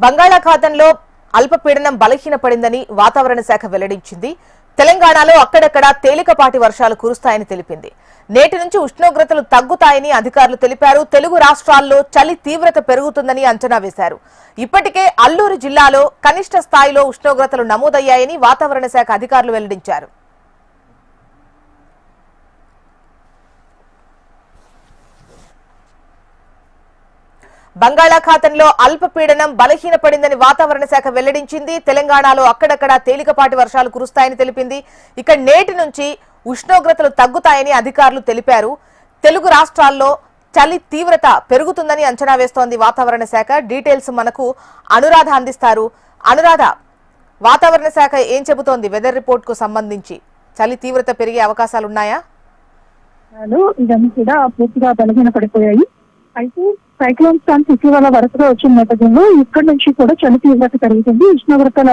బంగాళాఖాతంలో అల్పపీడనం బలహీనపడిందని వాతావరణ శాఖ వెల్లడించింది. తెలంగాణలో అక్కడక్కడ తేలికపాటి వర్షాలు కురుస్తాయని తెలిపింది. నేటి నుంచి ఉష్ణోగ్రతలు తగ్గుతాయని అధికారులు తెలిపారు. తెలుగు రాష్ట్రాల్లో చలి తీవ్రత పెరుగుతుందని అంచనా వేశారు. ఇప్పటికే అల్లూరు జిల్లాలో కనిష్ట స్థాయిలో ఉష్ణోగ్రతలు నమోదయ్యాయని వాతావరణ శాఖ అధికారులు వెల్లడించారు. బంగాళాఖాతంలో అల్పపీడనం బలహీనపడిందని వాతావరణ శాఖ వెల్లడించింది. తెలంగాణలో అక్కడక్కడ తేలికపాటి వర్షాలు కురుస్తాయని తెలిపింది. ఇక నేటి నుంచి ఉష్ణోగ్రతలు తగ్గుతాయని అధికారులు తెలిపారు. తెలుగు రాష్ట్రాల్లో చలి తీవ్రత పెరుగుతుందని అంచనా వేస్తోంది వాతావరణ శాఖ. డీటెయిల్స్ మనకు అనురాధ అందిస్తారు. అనురాధ వాతావరణ శాఖ ఏం చెబుతోంది? వెదర్ రిపోర్ట్కు సంబంధించి చలి తీవ్రత పెరిగే అవకాశాలున్నాయా? ఇవన్నీ కూడా పూర్తిగా బలహీన పడిపోయాయి అయితే సైక్లోన్ స్టాన్స్ ఇటీవల వరుసగా వచ్చిన నేపథ్యంలో ఇక్కడ నుంచి కూడా చలి తీవ్రత పెరుగుతుంది. ఉష్ణోగ్రతల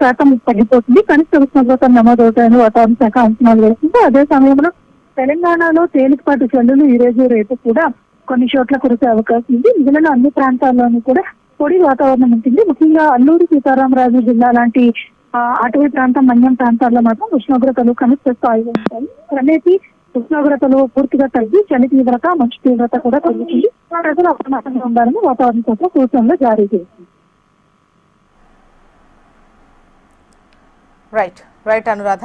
శాతం తగ్గిపోతుంది. కనిష్ట ఉష్ణోగ్రత నమోదవుతాయని వాతావరణ శాఖ అంచనాలు వేస్తుంది. అదే సమయంలో తెలంగాణలో తేలికపాటి చల్లులు ఈ రోజు రేపు కూడా కొన్ని చోట్ల కురిసే అవకాశం ఉంది. మిగిలిన అన్ని ప్రాంతాల్లోనూ కూడా పొడి వాతావరణం ఉంటుంది. ముఖ్యంగా అల్లూరు సీతారామరాజు జిల్లా లాంటి అటవీ ప్రాంతం మన్యం ప్రాంతాల్లో మాత్రం ఉష్ణోగ్రతలు కనిష్ట స్థాయిలో ఉంటాయి. క్రమేపీ ఉష్ణోగ్రతలు పూర్తిగా తగ్గి చలి తీవ్రత మంచు తీవ్రత కూడా తగ్గుతుంది ప్రజలు అప్రమత్తంగా ఉండాలని వాతావరణ శాఖ సూచనలు జారీ చేసింది. Right right Anuradha